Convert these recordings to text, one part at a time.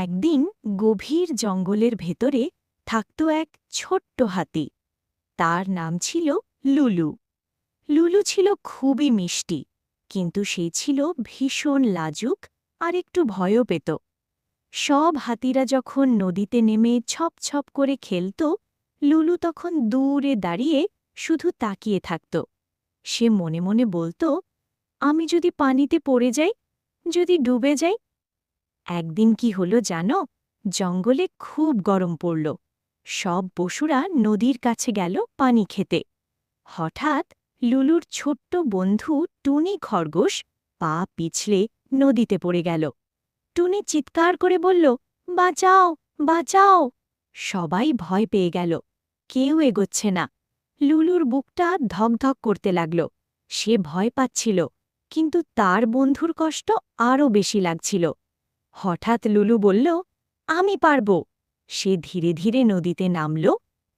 একদিন গভীর জঙ্গলের ভেতরে থাকত এক ছোট্ট হাতি। তার নাম ছিল লুলু। লুলু ছিল খুবই মিষ্টি, কিন্তু সে ছিল ভীষণ লাজুক আর একটু ভয়ও পেত। সব হাতিরা যখন নদীতে নেমে ছপ ছপ করে খেলত, লুলু তখন দূরে দাঁড়িয়ে শুধু তাকিয়ে থাকত। সে মনে মনে বলতো, আমি যদি পানিতে পড়ে যাই, যদি ডুবে যাই একদিন কি হলো জানো? জঙ্গলে খুব গরম পড়ল। সব পশুরা নদীর কাছে গেল পানি খেতে। হঠাৎ লুলুর ছোট্ট বন্ধু টুনি খরগোশ পা পিছলে নদীতে পড়ে গেল। টুনি চিৎকার করে বলল, বাঁচাও বাঁচাও! সবাই ভয় পেয়ে গেল। কেউ এগোচ্ছে না। লুলুর বুকটা ধকধক করতে লাগল। সে ভয় পাচ্ছিল, কিন্তু তার বন্ধুর কষ্ট আরও বেশি লাগছিল। হঠাৎ লুলু বলল, আমি পারব। সে ধীরে ধীরে নদীতে নামল,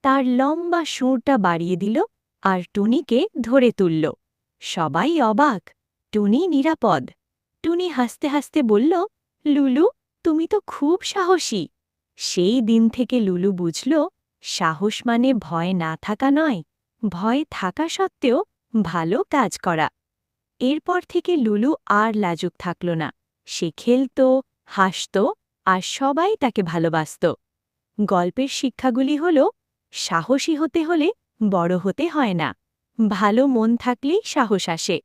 তার লম্বা সুরটা বাড়িয়ে দিল আর টুনিকে ধরে তুলল। সবাই অবাক, টুনি নিরাপদ। টুনি হাসতে হাসতে বলল, লুলু, তুমি তো খুব সাহসী। সেই দিন থেকে লুলু বুঝল, সাহস মানে ভয় না থাকা নয়, ভয় থাকা সত্ত্বেও ভালো কাজ করা। এরপর থেকে লুলু আর লাজুক থাকল না। সে খেলত হাসত আর সবাই তাকে ভালোবাসত। গল্পের শিক্ষাগুলি হল, সাহসী হতে হলে বড় হতে হয় না। ভালো মন থাকলেই সাহস আসে।